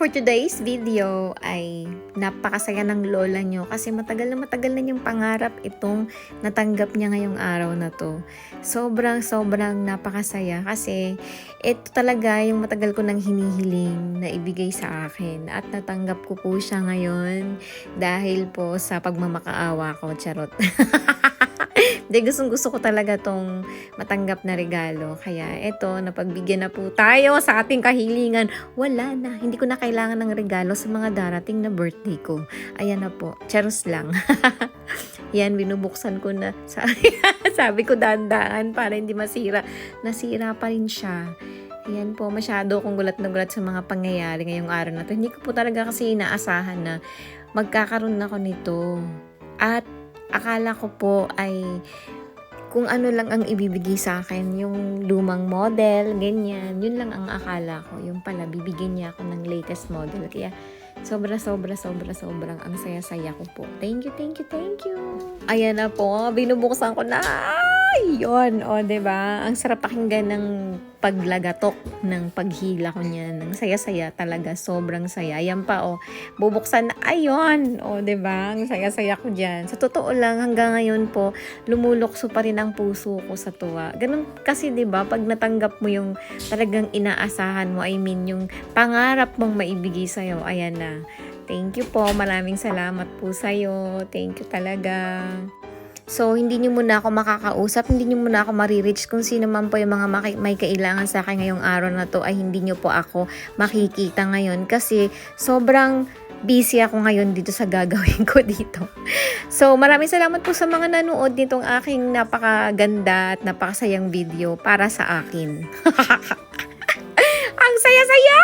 for today's video ay napakasaya ng lola nyo kasi matagal na matagal na yung pangarap itong natanggap niya ngayong araw na to. Sobrang sobrang napakasaya kasi ito talaga yung matagal ko nang hinihiling na ibigay sa akin at natanggap ko po siya ngayon dahil po sa pagmamakaawa ko. Charot. Hindi, gustong gusto ko talaga tong matanggap na regalo. Kaya eto, napagbigyan na po tayo sa ating kahilingan. Wala na, hindi ko na kailangan ng regalo sa mga darating na birthday ko. Ayan na po, charos lang. Yan, binubuksan ko na. Sabi, sabi ko dandaan para hindi masira. Nasira pa rin siya. Ayan po, masyado akong gulat na gulat sa mga pangyayari ngayong araw na to. Hindi ko po talaga kasi inaasahan na magkakaroon ako nito. At akala ko po ay kung ano lang ang ibibigay sa akin, yung lumang model, ganyan, yun lang ang akala ko. Yung pala, bibigyan niya ako ng latest model. Kaya, sobra, sobra, sobra, sobrang ang saya-saya ko po. Thank you, thank you, thank you. Ayan na po, binubuksan ko na. Yun, o, oh, ba Ang sarap pakinggan ng paglagatok ng paghila ko niyan. Ang saya-saya talaga, sobrang saya. Ayan pa, oh, bubuksan na, ayun, o, oh, ba Ang saya-saya ko dyan. Sa totoo lang, hanggang ngayon po, lumulukso pa rin ang puso ko sa tuwa. Ganun kasi, 'di ba pag natanggap mo yung talagang inaasahan mo, I mean, yung pangarap mong maibigay sa'yo, ayan na. Thank you po. Maraming salamat po sa'yo. Thank you talaga. So, hindi nyo muna ako makakausap, hindi nyo muna ako marireach kung sino man po yung mga may kailangan sa akin ngayong araw na to ay hindi nyo po ako makikita ngayon kasi sobrang busy ako ngayon dito sa gagawin ko dito. So, maraming salamat po sa mga nanood nitong aking napakaganda at napakasayang video para sa akin. Ang saya-saya!